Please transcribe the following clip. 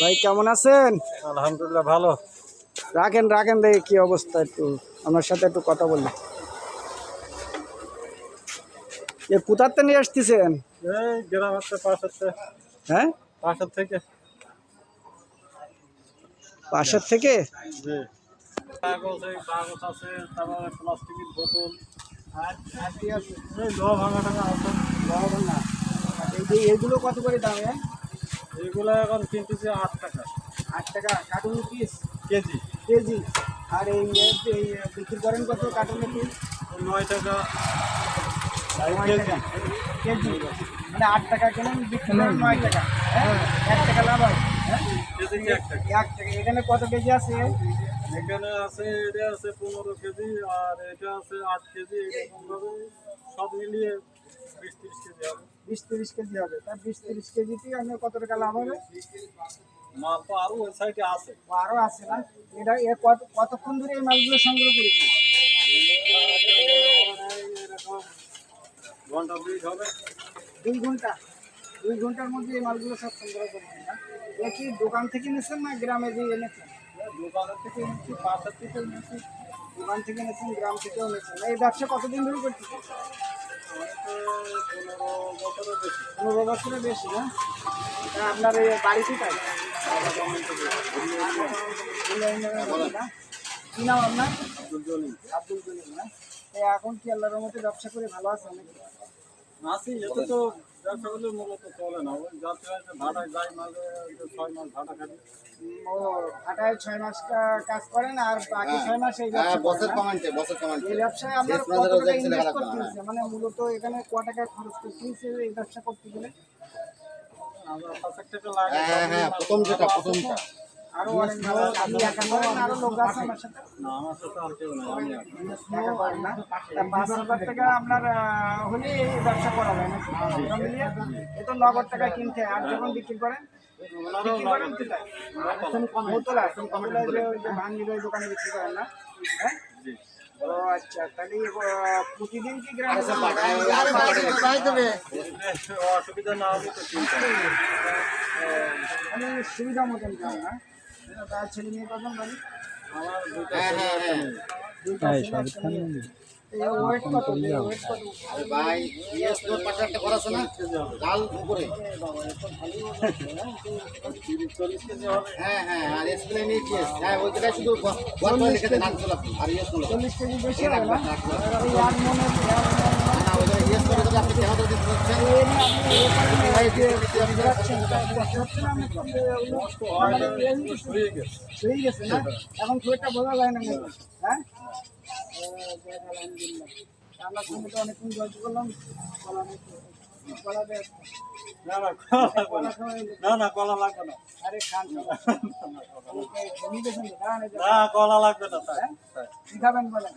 ভাই কেমন আছেন? আলহামদুলিল্লাহ ভালো। রাখেন রাখেন দেখি কি অবস্থা একটু। আমার সাথে একটু কথা বললে। এ কোথাতে নিয়ে আসতেছেন? এই গ্রাম হচ্ছে। পাশের হ্যাঁ? পাশের থেকে। পাশের থেকে? জি। কাগজ এই কাগজ আছে তারপরে প্লাস্টিকের বোতল। এই লোহা ভাঙা টাঙা আছে। এই যে এগুলো কত করে দাম হ্যাঁ এইগুলো এখন কিনতেছি আট টাকা। আট টাকা কার্টুন পিস কেজি। কেজি? আর এই বিক্রি করেন কত কার্টুনের পিস নয় টাকা। কেজি। মানে আট টাকা কেনেন বিক্রি করেন নয় টাকা। হ্যাঁ? এক টাকা লাভ হয়। হ্যাঁ? এক টাকা? এখানে কত কেজি আছে? এখানে আছে এটা আছে পনেরো কেজি আর এটা আছে আট কেজি এরকমভাবে সব মিলিয়ে বিশ তিরিশ কেজি হবে। বিশ তিরিশ কেজি হবে। তার বিশ তিরিশ কেজিতে আপনার কত টাকা লাভ হবে? তো আরও ওই সাইডে আছে। আরও আছে না? এটা এ কত কতক্ষণ ধরে এই মাছগুলো সংগ্রহ করেছে? ঘণ্টা দুই হবে। দুই ঘণ্টা? দুই ঘণ্টার মধ্যে এই মালগুলো সব সংগ্রহ করেছেন না? এ কি দোকান থেকে নিয়েছেন না গ্রামে দিয়ে এনেছেন? দোকানের থেকে নিচ্ছি পাশের থেকে নিচ্ছি দোকান থেকে নিয়েছেন গ্রাম থেকেও নিয়েছেন এই ব্যবসা কতদিন ধরে করতেছেন? পনেরো বছরের বেশি না? আপনার এই বাড়িতে তাই? কি নাম আপনার? আব্দুল জলিম না? এখন কি আল্লাহর মতো ব্যবসা করে ভালো আছে নাকি? আছি এতে তো ব্যবসা করলে মূলত চলে না। ওই যাতে মাঝে ছয় মাস ভাড়া খালি ও হাটায় ছয় মাস কাজ করেন আর বাকি ছয় মাস এই ব্যবসা হ্যাঁ বসের কমেন্টে এই ব্যবসায় আপনার কত টাকা ইনভেস্ট করতে হয়েছে মানে মূলত এখানে ক টাকা খরচ করতে হয়েছে এই ব্যবসা করতে গেলে? আমরা পাঁচেক টাকা লাগে। হ্যাঁ হ্যাঁ প্রথম যেটা প্রথমটা। আপনার হলে ব্যবসা করা যায় এ তো নগদ টাকা কিনতে আর যখন বিক্রি করেন ওনারাও বিক্রি করেন মোতলা মোতলা যে ভাঙ্গির ওই দোকানে বিক্রি করেন না? হ্যাঁ? ও আচ্ছা তাহলে প্রতিদিন কি গ্রামে অসুবিধা না হলে তো চিন্তা নেই। মানে সুবিধা মতন না? তার ছেলে মেয়ে কজন বাড়ি চল্লিশ কেজি বেশি হয় হয়ে হয়ে এখন একটা বোঝা যায় না হ্যাঁ আলহামদুলিল্লাহ সঙ্গে তো অনেকক্ষণ গল্প করলাম না কলা লাগবে না। কলা লাগবে না আরে খান ঘুমিয়ে গেছেন তো দাঁড়ান এই যে- না কলা লাগবে না তাই তাই। কি খাবেন বলেন